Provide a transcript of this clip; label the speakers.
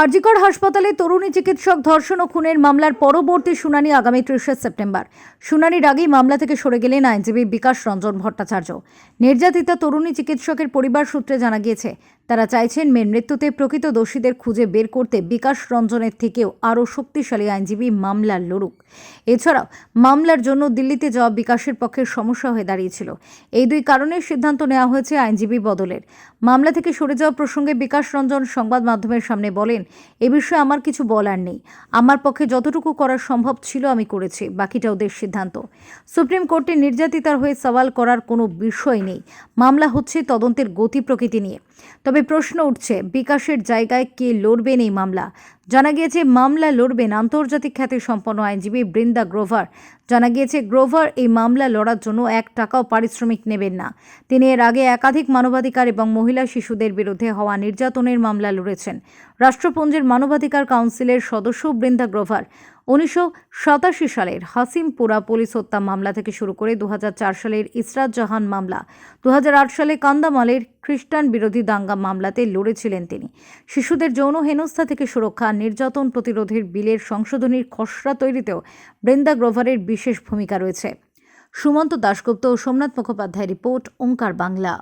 Speaker 1: আরজিকর হাসপাতালে তরুণী চিকিৎসক ধর্ষণ ও খুনের মামলার পরবর্তী শুনানি আগামী ত্রিশে সেপ্টেম্বর। শুনানির আগেই মামলা থেকে সরে গেলেন আইনজীবী বিকাশ রঞ্জন ভট্টাচার্য। নির্যাতিতা তরুণী চিকিৎসকের পরিবার সূত্রে জানা গিয়েছে তারা চাইছেন মেয়ের মৃত্যুতে প্রকৃত দোষীদের খুঁজে বের করতে বিকাশ রঞ্জনের থেকেও আরও শক্তিশালী আইনজীবী মামলার লড়ুক। এছাড়াও মামলার জন্য দিল্লিতে যাওয়া বিকাশের পক্ষে সমস্যা হয়ে দাঁড়িয়েছিল। এই দুই কারণে সিদ্ধান্ত নেওয়া হয়েছে আইনজীবী বদলের। মামলা থেকে সরে যাওয়া প্রসঙ্গে বিকাশ রঞ্জন সংবাদ মাধ্যমের সামনে বলেন, এ বিষয়ে আমার কিছু বলার নেই। আমার পক্ষে যতটুকু করা সম্ভব ছিল আমি করেছি বাকিটা ওদের সিদ্ধান্ত। সুপ্রিম কোর্টে নির্যাতিতার হয়ে সওয়াল করার কোনো বিষয় নেই। মামলা হচ্ছে তদন্তের গতি প্রকৃতি নিয়ে। তবে প্রশ্ন উঠছে বিকাশের জায়গায় কে লড়বেন এই মামলা? জানা গিয়েছে, মামলা লড়বেন আন্তর্জাতিক খ্যাতি সম্পন্ন আইনজীবী বৃন্দা গ্রোভার। জানা গিয়েছে, গ্রোভার এই মামলা লড়ার জন্য এক টাকাও পারিশ্রমিক নেবেন না। তিনি এর আগে একাধিক মানবাধিকার এবং মহিলা শিশুদের বিরুদ্ধে হওয়া নির্যাতনের মামলা লড়েছেন। রাষ্ট্রপুঞ্জের মানবাধিকার কাউন্সিলের সদস্য বৃন্দা গ্রোভার। উনিশশো সাতাশি সালের হাসিমপুরা পুলিশ হত্যা মামলা থেকে শুরু করে দু হাজার চার সালের ইসরাত জাহান মামলা দু হাজার আট সালে কান্দামালের খ্রিস্টান বিরোধী দাঙ্গা মামলাতে লড়েছিলেন তিনি। শিশুদের যৌন হেনস্থা থেকে সুরক্ষা নির্যাতন প্রতিরোধের বিলের সংশোধনীর খসড়া তৈরিতেও বৃন্দা গ্রোভারের বিশেষ ভূমিকা রয়েছে। সুমন্ত দাশগুপ্ত ও সোমনাথ মুখোপাধ্যায় রিপোর্ট, ওঙ্কার বাংলা।